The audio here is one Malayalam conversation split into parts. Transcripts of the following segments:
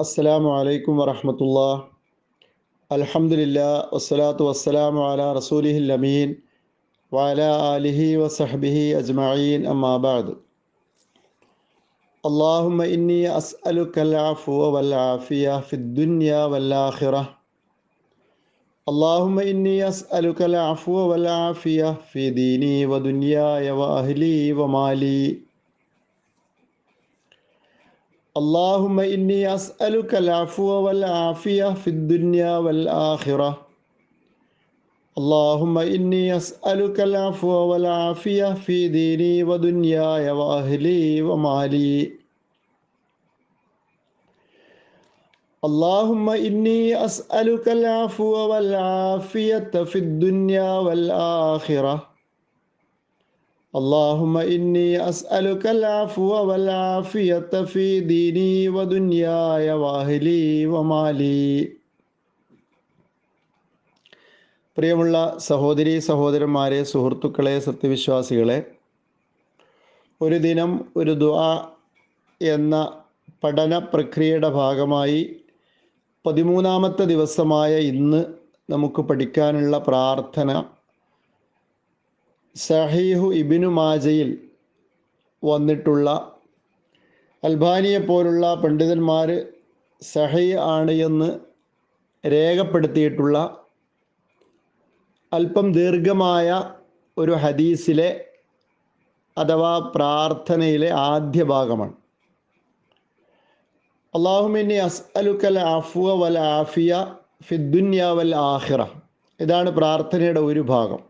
അസ്സലാമു അലൈക്കും വറഹമത്തുള്ള അൽഹംദുലില്ല വസ്സലാത്തു വസ്സലാമു അല റസൂലിഹിൽ അമീൻ വഅല ആലിഹി വസഹ്ബിഹി അജ്മഈൻ അമ്മാ ബഅദ് اللهم إني أسألك العفو والعافية في الدنيا والآخرة اللهم إني أسألك العفو والعافية في ديني ودنياي وأهلي ومالي اللهم إني أسألك العفو والعافية في الدنيا والآخرة. اللهم إني أسألك العفو والعافية في ديني ودنياي وأهلي ومالي. اللهم إني أسألك العفو والعافية في الدنيا والآخرة. اللهم إني أسألك العفو والعافية في ديني ودنياي وأهلي ومالي പ്രിയമുള്ള സഹോദരി സഹോദരന്മാരെ സുഹൃത്തുക്കളെ സത്യവിശ്വാസികളെ ഒരു ദിനം ഒരു ദുആ എന്ന പഠന പ്രക്രിയയുടെ ഭാഗമായി പതിമൂന്നാമത്തെ ദിവസമായ ഇന്ന് നമുക്ക് പഠിക്കാനുള്ള പ്രാർത്ഥന സഹീഹു ഇബിനു മാജയിൽ വന്നിട്ടുള്ള അൽബാനിയെ പോലുള്ള പണ്ഡിതന്മാർ സഹി ആണ് എന്ന് രേഖപ്പെടുത്തിയിട്ടുള്ള അല്പം ദീർഘമായ ഒരു ഹദീസിലെ അഥവാ പ്രാർത്ഥനയിലെ ആദ്യ ഭാഗമാണ്. അള്ളാഹുമിനി അസ്അലുക്കൽ അഫുവ വൽ ആഫിയ ഫിദ്ദുന്യ വൽ ആഹിറ ഇതാണ് പ്രാർത്ഥനയുടെ ഒരു ഭാഗം.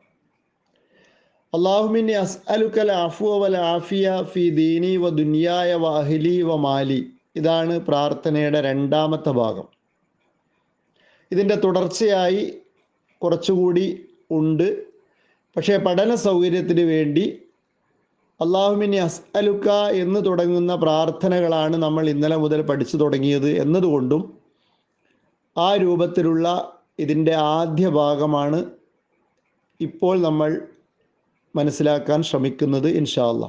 അള്ളാഹുമിനി അസ്അലുക്കൽ അഫുവ വൽ ആഫിയ ഫി ദീനി വ ദുനിയായ വ അഹ്ലി വ മാലി. ഇതാണ് പ്രാർത്ഥനയുടെ രണ്ടാമത്തെ ഭാഗം. ഇതിന്റെ തുടർച്ചയായി കുറച്ചുകൂടി ഉണ്ട്. പക്ഷേ പഠന സൗകര്യത്തിന് വേണ്ടി അള്ളാഹുമിനി അസ്അലുക്ക എന്ന് തുടങ്ങുന്ന പ്രാർത്ഥനകളാണ് നമ്മൾ ഇന്നലെ മുതൽ പഠിച്ചു തുടങ്ങിയത് എന്നതുകൊണ്ടും ആ രൂപത്തിലുള്ള ഇതിന്റെ ആദ്യ ഭാഗമാണ് ഇപ്പോൾ നമ്മൾ മനസ്സിലാക്കാൻ ശ്രമിക്കുന്നത് ഇൻഷാല്ല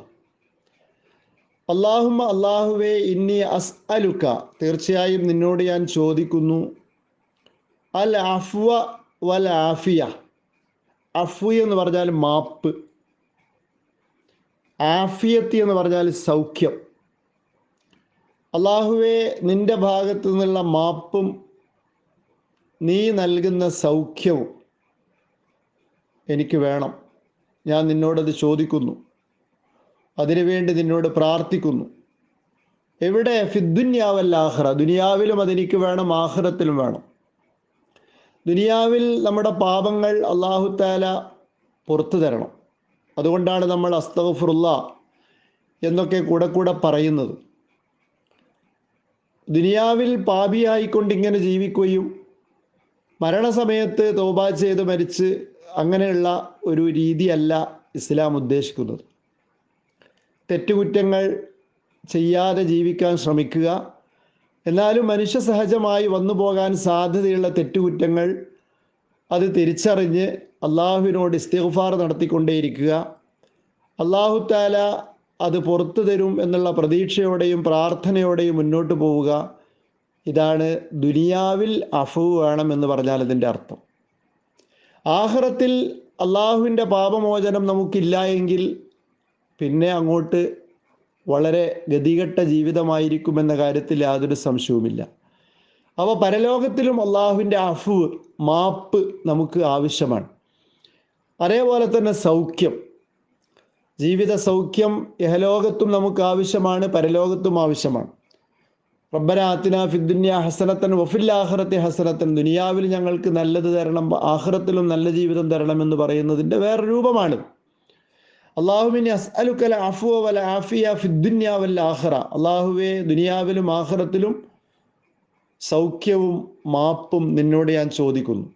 അള്ളാഹുമ അള്ളാഹുവേ ഇന്നി അസ് അലുക്ക തീർച്ചയായും നിന്നോട് ഞാൻ ചോദിക്കുന്നു. അൽ അഫ്വ വൽ ആഫിയ. അഫു എന്ന് പറഞ്ഞാൽ മാപ്പ്. ആഫിയത്തി എന്ന് പറഞ്ഞാൽ സൗഖ്യം. അള്ളാഹുവെ നിന്റെ ഭാഗത്തു നിന്നുള്ള മാപ്പും നീ നൽകുന്ന സൗഖ്യവും എനിക്ക് വേണം. ഞാൻ നിന്നോടത് ചോദിക്കുന്നു. അതിനുവേണ്ടി നിന്നോട് പ്രാർത്ഥിക്കുന്നു. എവിടെ? ഫിദ്ദുന്യാവല്ല ആഹ്റ ദുനിയാവിലും അതെനിക്ക് വേണം ആഹ്റത്തിലും വേണം. ദുനിയാവിൽ നമ്മുടെ പാപങ്ങൾ അള്ളാഹുത്താല പുറത്തു തരണം. അതുകൊണ്ടാണ് നമ്മൾ അസ്തഫുറുള്ള എന്നൊക്കെ കൂടെ കൂടെ പറയുന്നത്. ദുനിയാവിൽ പാപിയായിക്കൊണ്ട് ഇങ്ങനെ ജീവിക്കുകയും മരണസമയത്ത് തോബ ചെയ്ത് മരിച്ച് അങ്ങനെയുള്ള ഒരു രീതിയല്ല ഇസ്ലാം ഉദ്ദേശിക്കുന്നത്. തെറ്റുകുറ്റങ്ങൾ ചെയ്യാതെ ജീവിക്കാൻ ശ്രമിക്കുക. എന്നാലും മനുഷ്യ സഹജമായി വന്നു പോകാൻ സാധ്യതയുള്ള തെറ്റുകുറ്റങ്ങൾ അത് തിരിച്ചറിഞ്ഞ് അള്ളാഹുവിനോട് ഇസ്തിഗ്ഫാർ നടത്തിക്കൊണ്ടേയിരിക്കുക. അള്ളാഹു താല അത് പുറത്തു തരും എന്നുള്ള പ്രതീക്ഷയോടെയും പ്രാർത്ഥനയോടെയും മുന്നോട്ട് പോവുക. ഇതാണ് ദുനിയാവിൽ അഫു വേണം എന്ന് പറഞ്ഞാൽ അതിന്റെ അർത്ഥം. ആഹ്റത്തിൽ അള്ളാഹുവിന്റെ പാപമോചനം നമുക്കില്ല എങ്കിൽ പിന്നെ അങ്ങോട്ട് വളരെ ഗതികെട്ട ജീവിതമായിരിക്കുമെന്ന കാര്യത്തിൽ യാതൊരു സംശയവുമില്ല. അവ പരലോകത്തിലും അള്ളാഹുവിന്റെ അഫു മാപ്പ് നമുക്ക് ആവശ്യമാണ്. അതേപോലെ തന്നെ സൗഖ്യം. ജീവിത സൗഖ്യം യഹലോകത്തും നമുക്ക് ആവശ്യമാണ് പരലോകത്തും ആവശ്യമാണ്. റബ്ബന ആത്തിന ഫിദ്ദുന്യ ഹസനത്തൻ വഫില്ലാഹറത്തെ ഹസനത്തൻ. ദുനിയാവിൽ ഞങ്ങൾക്ക് നല്ലത് തരണം ആഹ്റത്തിലും നല്ല ജീവിതം തരണം എന്ന് പറയുന്നതിന്റെ വേറെ രൂപമാണ്. അള്ളാഹുവിനെ അസ്അലുക്കല അഫുവ വല ആഫിയ ഫിദ്ദുന്യ വല്ല ആഹ്റ അള്ളാഹുവെ ദുനിയാവിലും ആഹ്റത്തിലും സൗഖ്യവും മാപ്പും നിന്നോട് ഞാൻ ചോദിക്കുന്നു.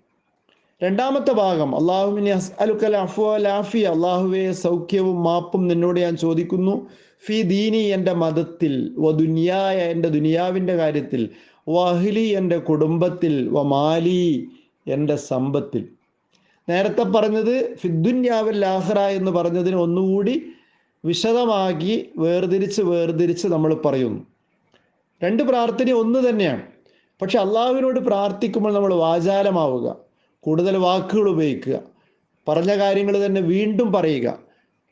രണ്ടാമത്തെ ഭാഗം അള്ളാഹുവിനെ അസ്അലുക്കല അഫുവ ആഫിയ. അള്ളാഹുവെ സൗഖ്യവും മാപ്പും നിന്നോട് ഞാൻ ചോദിക്കുന്നു. ഫി ദീനി എന്റെ മതത്തിൽ വ ദുനിയായ എന്റെ ദുനിയാവിന്റെ കാര്യത്തിൽ വഹ്ലി എന്റെ കുടുംബത്തിൽ വ മാലി എന്റെ സമ്പത്തിൽ. നേരത്തെ പറഞ്ഞത് ഫിദ്ദുന്യാവൽ ലാഹ്റ എന്ന് പറഞ്ഞതിന് ഒന്നുകൂടി വിശദമാക്കി വേർതിരിച്ച് വേർതിരിച്ച് നമ്മൾ പറയുന്നു. രണ്ട് പ്രാർത്ഥന ഒന്ന് തന്നെയാണ്. പക്ഷെ അള്ളാഹുവിനോട് പ്രാർത്ഥിക്കുമ്പോൾ നമ്മൾ വാചാലമാവുക കൂടുതൽ വാക്കുകൾ ഉപയോഗിക്കുക പറഞ്ഞ കാര്യങ്ങൾ തന്നെ വീണ്ടും പറയുക.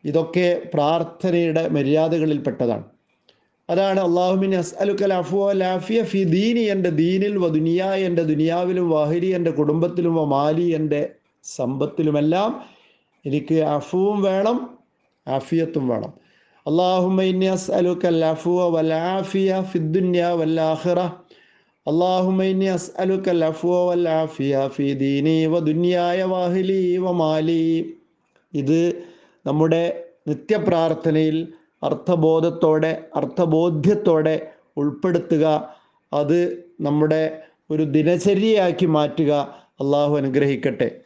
ഇതൊക്കെ പ്രാർത്ഥനയുടെ മര്യാദകളിൽപ്പെട്ടതാണ് അതാണ് അള്ളാഹുമിൻ അസ്അലുക്കൽ അഫു ലാഫിയ ഫി ദീനി എൻ്റെ ദീനിൽ വ ദുനിയ എൻ്റെ ദുനിയാവിലും വാഹിരി എൻ്റെ കുടുംബത്തിലും വ മാലി എൻ്റെ സമ്പത്തിലുമെല്ലാം എനിക്ക് അഫുവും വേണം ആഫിയത്തും വേണം അള്ളാഹുമ്മ ഇന്നി അസ്അലുക്കൽ അഫുവ വൽ ആഫിയ ഫിദ്ദുന്യ വൽ ആഖിറ اللهم إني أسألك العفو والعافية في ديني ودنياي واهلي ومالي ഇത് നമ്മുടെ നിത്യപ്രാർത്ഥനയിൽ അർത്ഥബോധത്തോടെ അർത്ഥബോധ്യത്തോടെ ഉൾപ്പെടുത്തുക. അത് നമ്മുടെ ഒരു ദിനചര്യയാക്കി മാറ്റുക. അള്ളാഹു അനുഗ്രഹിക്കട്ടെ.